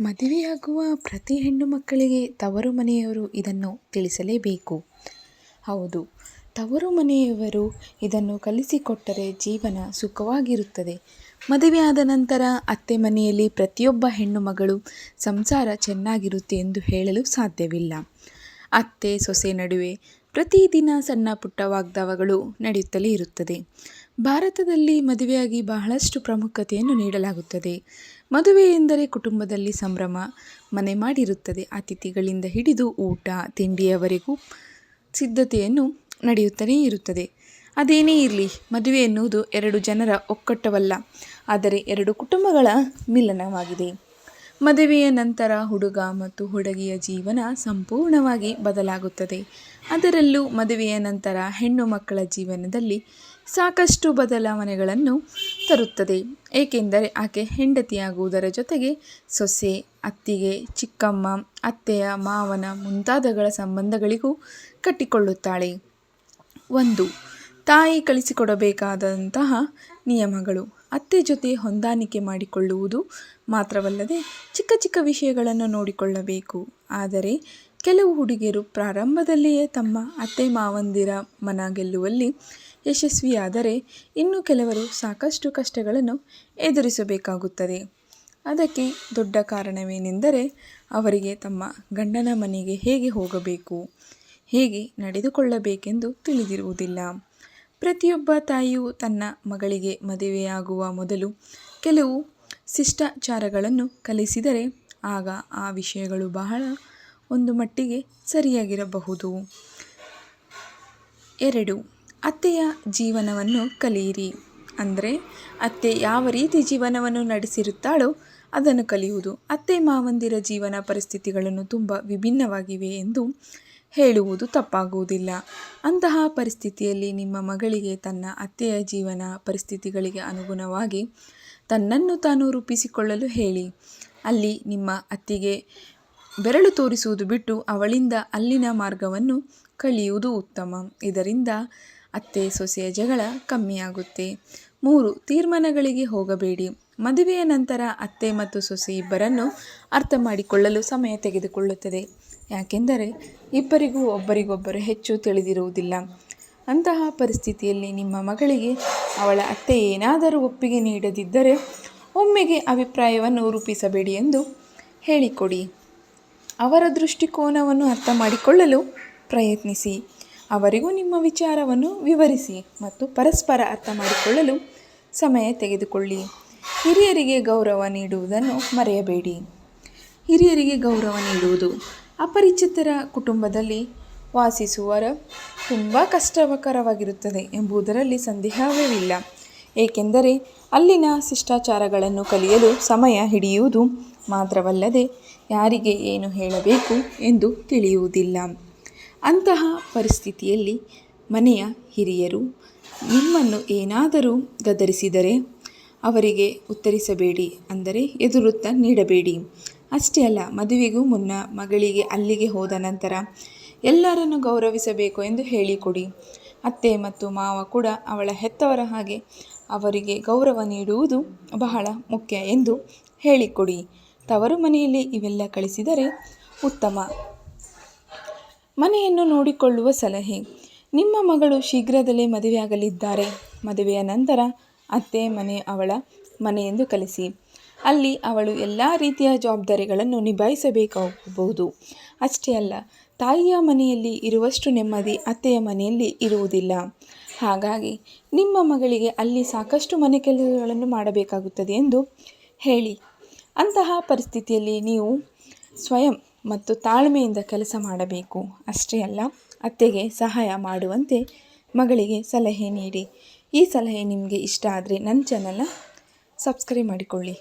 ಮದುವೆಯಾಗುವ ಪ್ರತಿ ಹೆಣ್ಣು ಮಕ್ಕಳಿಗೆ ತವರು ಮನೆಯವರು ಇದನ್ನು ತಿಳಿಸಲೇಬೇಕು. ಹೌದು, ತವರು ಮನೆಯವರು ಇದನ್ನು ಕಲಿಸಿಕೊಟ್ಟರೆ ಜೀವನ ಸುಖವಾಗಿರುತ್ತದೆ. ಮದುವೆಯಾದ ನಂತರ ಅತ್ತೆ ಮನೆಯಲ್ಲಿ ಪ್ರತಿಯೊಬ್ಬ ಹೆಣ್ಣು ಮಗಳು ಸಂಸಾರ ಚೆನ್ನಾಗಿರುತ್ತೆ ಎಂದು ಹೇಳಲು ಸಾಧ್ಯವಿಲ್ಲ. ಅತ್ತೆ, ಸೊಸೆ ನಡುವೆ ಪ್ರತಿದಿನ ಸಣ್ಣ ಪುಟ್ಟ ವಾಗ್ದಾವಗಳು ನಡೆಯುತ್ತಲೇ ಇರುತ್ತದೆ. ಭಾರತದಲ್ಲಿ ಮದುವೆಯಾಗಿ ಬಹಳಷ್ಟು ಪ್ರಾಮುಖ್ಯತೆಯನ್ನು ನೀಡಲಾಗುತ್ತದೆ. ಮದುವೆ ಎಂದರೆ ಕುಟುಂಬದಲ್ಲಿ ಸಂಭ್ರಮ, ಮನೆ ಮಾಡಿರುತ್ತದೆ, ಅತಿಥಿಗಳಿಂದ ಹಿಡಿದು ಊಟ, ತಿಂಡಿಯವರೆಗೂ ಸಿದ್ಧತೆಯನ್ನು ನಡೆಯುತ್ತಲೇ ಇರುತ್ತದೆ. ಅದೇನೇ ಇರಲಿ, ಮದುವೆ ಎನ್ನುವುದು ಎರಡು ಜನರ ಒಕ್ಕಟ್ಟವಲ್ಲ, ಆದರೆ ಎರಡು ಕುಟುಂಬಗಳ ಮಿಲನವಾಗಿದೆ. ಮದುವೆಯ ನಂತರ ಹುಡುಗ ಮತ್ತು ಹುಡುಗಿಯ ಜೀವನ ಸಂಪೂರ್ಣವಾಗಿ ಬದಲಾಗುತ್ತದೆ. ಅದರಲ್ಲೂ ಮದುವೆಯ ನಂತರ ಹೆಣ್ಣು ಮಕ್ಕಳ ಜೀವನದಲ್ಲಿ ಸಾಕಷ್ಟು ಬದಲಾವಣೆಗಳನ್ನು ತರುತ್ತದೆ. ಏಕೆಂದರೆ ಆಕೆ ಹೆಂಡತಿಯಾಗುವುದರ ಜೊತೆಗೆ ಸೊಸೆ, ಅತ್ತಿಗೆ, ಚಿಕ್ಕಮ್ಮ, ಅತ್ತೆಯ ಮಾವನ ಮುಂತಾದಗಳ ಸಂಬಂಧಗಳಿಗೂ ಕಟ್ಟಿಕೊಳ್ಳುತ್ತಾಳೆ. ಒಂದು, ತಾಯಿ ಕಲಿಸಿಕೊಡಬೇಕಾದಂತಹ ನಿಯಮಗಳು. ಅತ್ತೆ ಜೊತೆ ಹೊಂದಾಣಿಕೆ ಮಾಡಿಕೊಳ್ಳುವುದು ಮಾತ್ರವಲ್ಲದೆ ಚಿಕ್ಕ ಚಿಕ್ಕ ವಿಷಯಗಳನ್ನು ನೋಡಿಕೊಳ್ಳಬೇಕು. ಆದರೆ ಕೆಲವು ಹುಡುಗಿಯರು ಪ್ರಾರಂಭದಲ್ಲಿಯೇ ತಮ್ಮ ಅತ್ತೆ ಮಾವಂದಿರ ಮನ ಗೆಲ್ಲುವಲ್ಲಿ ಯಶಸ್ವಿಯಾದರೆ ಇನ್ನು ಕೆಲವರು ಸಾಕಷ್ಟು ಕಷ್ಟಗಳನ್ನು ಎದುರಿಸಬೇಕಾಗುತ್ತದೆ. ಅದಕ್ಕೆ ದೊಡ್ಡ ಕಾರಣವೇನೆಂದರೆ ಅವರಿಗೆ ತಮ್ಮ ಗಂಡನ ಮನೆಗೆ ಹೇಗೆ ಹೋಗಬೇಕು? ಹೇಗೆ ನಡೆದುಕೊಳ್ಳಬೇಕೆಂದು ತಿಳಿದಿರುವುದಿಲ್ಲ. ಪ್ರತಿಯೊಬ್ಬ ತಾಯಿಯು ತನ್ನ ಮಗಳಿಗೆ ಮದುವೆಯಾಗುವ ಮೊದಲು ಕೆಲವು ಶಿಷ್ಟಾಚಾರಗಳನ್ನು ಕಲಿಸಿದರೆ ಆಗ ಆ ವಿಷಯಗಳು ಬಹಳ ಒಂದು ಮಟ್ಟಿಗೆ ಸರಿಯಾಗಿರಬಹುದು. ಎರಡು, ಅತ್ತೆಯ ಜೀವನವನ್ನು ಕಲಿಯಿರಿ. ಅಂದರೆ, ಅತ್ತೆ ಯಾವ ರೀತಿ ಜೀವನವನ್ನು ನಡೆಸಿರುತ್ತಾಳೋ ಅದನ್ನು ಕಲಿಯುವುದು. ಅತ್ತೆ ಮಾವಂದಿರ ಜೀವನ ಪರಿಸ್ಥಿತಿಗಳನ್ನು ತುಂಬ ವಿಭಿನ್ನವಾಗಿವೆ ಎಂದು ಹೇಳುವುದು ತಪ್ಪಾಗುವುದಿಲ್ಲ. ಅಂತಹ ಪರಿಸ್ಥಿತಿಯಲ್ಲಿ ನಿಮ್ಮ ಮಗಳಿಗೆ ತನ್ನ ಅತ್ತೆಯ ಜೀವನ ಪರಿಸ್ಥಿತಿಗಳಿಗೆ ಅನುಗುಣವಾಗಿ ತನ್ನನ್ನು ತಾನು ರೂಪಿಸಿಕೊಳ್ಳಲು ಹೇಳಿ. ಅಲ್ಲಿ ನಿಮ್ಮ ಅತ್ತಿಗೆ ಬೆರಳು ತೋರಿಸುವುದು ಬಿಟ್ಟು ಅವಳಿಂದ ಅಲ್ಲಿನ ಮಾರ್ಗವನ್ನು ಕಲಿಯುವುದು ಉತ್ತಮ. ಇದರಿಂದ ಅತ್ತೆ ಸೊಸೆಯ ಜಗಳ ಕಮ್ಮಿಯಾಗುತ್ತೆ. ಮೂರು, ತೀರ್ಮಾನಗಳಿಗೆ ಹೋಗಬೇಡಿ. ಮದುವೆಯ ನಂತರ ಅತ್ತೆ ಮತ್ತು ಸೊಸೆ ಇಬ್ಬರನ್ನು ಅರ್ಥ ಮಾಡಿಕೊಳ್ಳಲು ಸಮಯ ತೆಗೆದುಕೊಳ್ಳುತ್ತದೆ. ಯಾಕೆಂದರೆ ಇಬ್ಬರಿಗೂ ಒಬ್ಬರಿಗೊಬ್ಬರು ಹೆಚ್ಚು ತಿಳಿದಿರುವುದಿಲ್ಲ. ಅಂತಹ ಪರಿಸ್ಥಿತಿಯಲ್ಲಿ ನಿಮ್ಮ ಮಗಳಿಗೆ ಅವಳ ಅತ್ತೆ ಏನಾದರೂ ಒಪ್ಪಿಗೆ ನೀಡದಿದ್ದರೆ ಒಮ್ಮೆಗೆ ಅಭಿಪ್ರಾಯವನ್ನು ರೂಪಿಸಬೇಡಿ ಎಂದು ಹೇಳಿಕೊಡಿ. ಅವರ ದೃಷ್ಟಿಕೋನವನ್ನು ಅರ್ಥ ಮಾಡಿಕೊಳ್ಳಲು ಪ್ರಯತ್ನಿಸಿ. ಅವರಿಗೂ ನಿಮ್ಮ ವಿಚಾರವನ್ನು ವಿವರಿಸಿ ಮತ್ತು ಪರಸ್ಪರ ಅರ್ಥ ಮಾಡಿಕೊಳ್ಳಲು ಸಮಯ ತೆಗೆದುಕೊಳ್ಳಿ. ಹಿರಿಯರಿಗೆ ಗೌರವ ನೀಡುವುದನ್ನು ಮರೆಯಬೇಡಿ. ಹಿರಿಯರಿಗೆ ಗೌರವ ನೀಡುವುದು ಅಪರಿಚಿತರ ಕುಟುಂಬದಲ್ಲಿ ವಾಸಿಸುವರ ತುಂಬ ಕಷ್ಟಕರವಾಗಿರುತ್ತದೆ ಎಂಬುದರಲ್ಲಿ ಸಂದೇಹವಿಲ್ಲ. ಏಕೆಂದರೆ ಅಲ್ಲಿನ ಶಿಷ್ಟಾಚಾರಗಳನ್ನು ಕಲಿಯಲು ಸಮಯ ಹಿಡಿಯುವುದು ಮಾತ್ರವಲ್ಲದೆ ಯಾರಿಗೆ ಏನು ಹೇಳಬೇಕು ಎಂದು ತಿಳಿಯುವುದಿಲ್ಲ. ಅಂತಹ ಪರಿಸ್ಥಿತಿಯಲ್ಲಿ ಮನೆಯ ಹಿರಿಯರು ನಿಮ್ಮನ್ನು ಏನಾದರೂ ಗದರಿಸಿದರೆ ಅವರಿಗೆ ಉತ್ತರಿಸಬೇಡಿ ಅಂದರೆ ಎದುರುತ್ತ ನೀಡಬೇಡಿ. ಅಷ್ಟೇ ಅಲ್ಲ, ಮದುವೆಗೂ ಮುನ್ನ ಮಗಳಿಗೆ ಅಲ್ಲಿಗೆ ಹೋದ ನಂತರ ಎಲ್ಲರನ್ನು ಗೌರವಿಸಬೇಕು ಎಂದು ಹೇಳಿಕೊಡಿ. ಅತ್ತೆ ಮತ್ತು ಮಾವ ಕೂಡ ಅವಳ ಹೆತ್ತವರ ಹಾಗೆ ಅವರಿಗೆ ಗೌರವ ನೀಡುವುದು ಬಹಳ ಮುಖ್ಯ ಎಂದು ಹೇಳಿಕೊಡಿ. ತವರು ಮನೆಯಲ್ಲಿ ಇವೆಲ್ಲ ಕಳಿಸಿದರೆ ಉತ್ತಮ. ಮನೆಯನ್ನು ನೋಡಿಕೊಳ್ಳುವ ಸಲಹೆ, ನಿಮ್ಮ ಮಗಳು ಶೀಘ್ರದಲ್ಲೇ ಮದುವೆಯಾಗಲಿದ್ದಾರೆ. ಮದುವೆಯ ನಂತರ ಅತ್ತೆ, ಮನೆ, ಅವಳ ಮನೆಯೆಂದು ಕಲಿಸಿ. ಅಲ್ಲಿ ಅವಳು ಎಲ್ಲ ರೀತಿಯ ಜವಾಬ್ದಾರಿಗಳನ್ನು ನಿಭಾಯಿಸಬೇಕಾಗಬಹುದು. ಅಷ್ಟೇ ಅಲ್ಲ, ತಾಯಿಯ ಮನೆಯಲ್ಲಿ ಇರುವಷ್ಟು ನೆಮ್ಮದಿ ಅತ್ತೆಯ ಮನೆಯಲ್ಲಿ ಇರುವುದಿಲ್ಲ. ಹಾಗಾಗಿ ನಿಮ್ಮ ಮಗಳಿಗೆ ಅಲ್ಲಿ ಸಾಕಷ್ಟು ಮನೆ ಕೆಲಸಗಳನ್ನು ಮಾಡಬೇಕಾಗುತ್ತದೆ ಎಂದು ಹೇಳಿ. ಅಂತಹ ಪರಿಸ್ಥಿತಿಯಲ್ಲಿ ನೀವು ಸ್ವಯಂ ಮತ್ತು ತಾಳ್ಮೆಯಿಂದ ಕೆಲಸ ಮಾಡಬೇಕು. ಅಷ್ಟೇ ಅಲ್ಲ, ಅತ್ತೆಗೆ ಸಹಾಯ ಮಾಡುವಂತೆ ಮಗಳಿಗೆ ಸಲಹೆ ನೀಡಿ. ಈ ಸಲಹೆ ನಿಮಗೆ ಇಷ್ಟ ಆದರೆ ನನ್ನ ಚಾನಲ್ನ ಸಬ್ಸ್ಕ್ರೈಬ್ ಮಾಡಿಕೊಳ್ಳಿ.